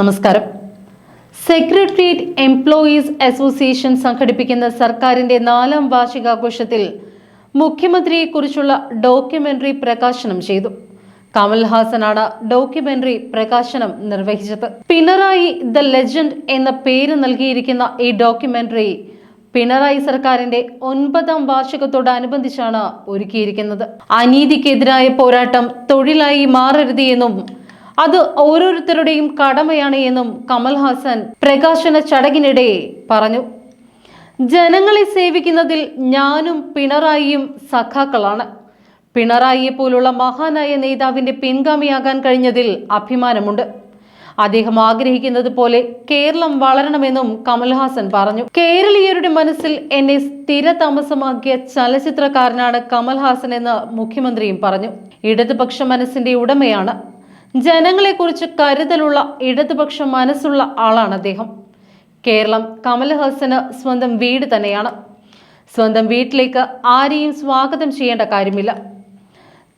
നമസ്കാരം. Secretariat employees association സംഘടിപ്പിക്കുന്ന സർക്കാരിന്റെ നാലാം വാർഷികാഘോഷത്തിൽ മുഖ്യമന്ത്രിയെക്കുറിച്ചുള്ള ഡോക്യുമെന്ററി പ്രകാശനം ചെയ്തു. കമൽഹാസനാണ് ഡോക്യുമെന്ററി പ്രകാശനം നിർവഹിച്ചത്. പിണറായി ദ ലെജൻഡ് എന്ന പേര് നൽകിയിരിക്കുന്ന ഈ ഡോക്യുമെന്ററി പിണറായി സർക്കാരിന്റെ ഒൻപതാം വാർഷികത്തോടനുബന്ധിച്ചാണ് ഒരുക്കിയിരിക്കുന്നത്. അനീതിക്കെതിരായ പോരാട്ടം തൊഴിലായി മാറരുത് എന്നും അത് ഓരോരുത്തരുടെയും കടമയാണ് എന്നും കമൽഹാസൻ പ്രകാശന ചടങ്ങിനിടെ പറഞ്ഞു. ജനങ്ങളെ സേവിക്കുന്നതിൽ ഞാനും പിണറായിയും സഖാക്കളാണ്. പിണറായിയെ പോലുള്ള മഹാനായ നേതാവിന്റെ പിൻഗാമിയാകാൻ കഴിഞ്ഞതിൽ അഭിമാനമുണ്ട്. അദ്ദേഹം ആഗ്രഹിക്കുന്നത് പോലെ കേരളം വളരണമെന്നും കമൽഹാസൻ പറഞ്ഞു. കേരളീയരുടെ മനസ്സിൽ എന്നെ സ്ഥിര താമസമാക്കിയ ചലച്ചിത്രകാരനാണ് കമൽഹാസൻ എന്ന് മുഖ്യമന്ത്രിയും പറഞ്ഞു. ഇടതുപക്ഷ മനസ്സിന്റെ ഉടമയാണ്. ജനങ്ങളെക്കുറിച്ച് കരുതലുള്ള ഇടതുപക്ഷ മനസ്സുള്ള ആളാണ് അദ്ദേഹം. കേരളം കമൽഹാസന് സ്വന്തം വീട് തന്നെയാണ്. സ്വന്തം വീട്ടിലേക്ക് ആരെയും സ്വാഗതം ചെയ്യേണ്ട കാര്യമില്ല.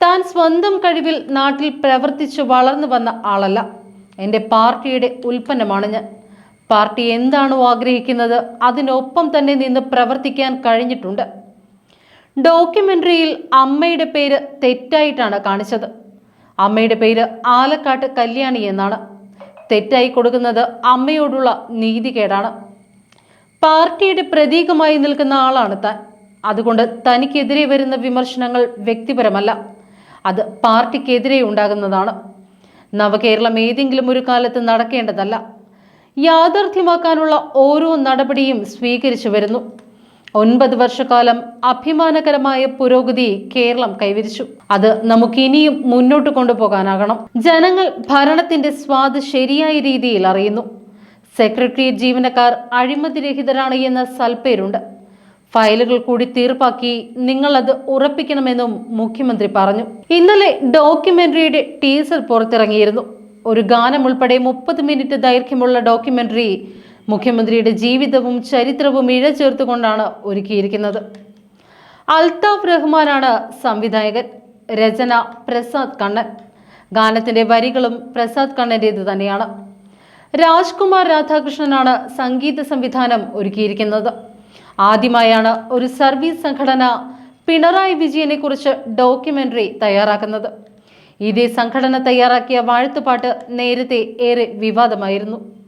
താൻ സ്വന്തം കഴിവിൽ നാട്ടിൽ പ്രവർത്തിച്ച് വളർന്നു വന്ന ആളല്ല. എന്റെ പാർട്ടിയുടെ ഉൽപ്പന്നമാണ് ഞാൻ. പാർട്ടി എന്താണോ ആഗ്രഹിക്കുന്നത് അതിനൊപ്പം തന്നെ നിന്ന് പ്രവർത്തിക്കാൻ കഴിഞ്ഞിട്ടുണ്ട്. ഡോക്യുമെന്ററിയിൽ അമ്മയുടെ പേര് തെറ്റായിട്ടാണ് കാണിച്ചത്. അമ്മയുടെ പേര് ആലക്കാട്ട് കല്യാണി എന്നാണ്. തെറ്റായി കൊടുക്കുന്നത് അമ്മയോടുള്ള നീതികേടാണ്. പാർട്ടിയുടെ പ്രതീകമായി നിൽക്കുന്ന ആളാണ് താൻ. അതുകൊണ്ട് തനിക്കെതിരെ വരുന്ന വിമർശനങ്ങൾ വ്യക്തിപരമല്ല. അത് പാർട്ടിക്കെതിരെ ഉണ്ടാകുന്നതാണ്. നവകേരളം ഏതെങ്കിലും ഒരു കാലത്ത് നടക്കേണ്ടതല്ല. യാഥാർത്ഥ്യമാക്കാനുള്ള ഓരോ നടപടിയും സ്വീകരിച്ചു വരുന്നു. ഒൻപത് വർഷക്കാലം അഭിമാനകരമായ പുരോഗതി കേരളം കൈവരിച്ചു. അത് നമുക്ക് ഇനിയും മുന്നോട്ട് കൊണ്ടുപോകാനാകണം. ജനങ്ങൾ ഭരണത്തിന്റെ സ്വാദ് ശരിയായ രീതിയിൽ അറിയുന്നു. സെക്രട്ടേറിയറ്റ് ജീവനക്കാർ അഴിമതിരഹിതരാണ് എന്ന സൽപ്പേരുണ്ട് ഫയലുകൾ കൂടി തീർപ്പാക്കി നിങ്ങൾ അത് ഉറപ്പിക്കണമെന്നും മുഖ്യമന്ത്രി പറഞ്ഞു. ഇന്നലെ ഡോക്യുമെന്ററിയുടെ ടീസർ പുറത്തിറങ്ങിയിരുന്നു. ഒരു ഗാനം ഉൾപ്പെടെ മുപ്പത് മിനിറ്റ് ദൈർഘ്യമുള്ള ഡോക്യുമെന്ററി മുഖ്യമന്ത്രിയുടെ ജീവിതവും ചരിത്രവും ഇഴചേർത്തുകൊണ്ടാണ് ഒരുക്കിയിരിക്കുന്നത്. അൽതാഫ് റഹ്മാനാണ് സംവിധായകൻ. രചന പ്രസാദ് കണ്ണൻ. ഗാനത്തിന്റെ വരികളും പ്രസാദ് കണ്ണന്റേത് തന്നെയാണ്. രാജ്കുമാർ രാധാകൃഷ്ണനാണ് സംഗീത സംവിധാനം ഒരുക്കിയിരിക്കുന്നത്. ആദ്യമായാണ് ഒരു സർവീസ് സംഘടന പിണറായി വിജയനെ കുറിച്ച് ഡോക്യുമെന്ററി തയ്യാറാക്കുന്നത്. ഇതേ സംഘടന തയ്യാറാക്കിയ വാഴ്ത്തുപാട്ട് നേരത്തെ ഏറെ വിവാദമായിരുന്നു.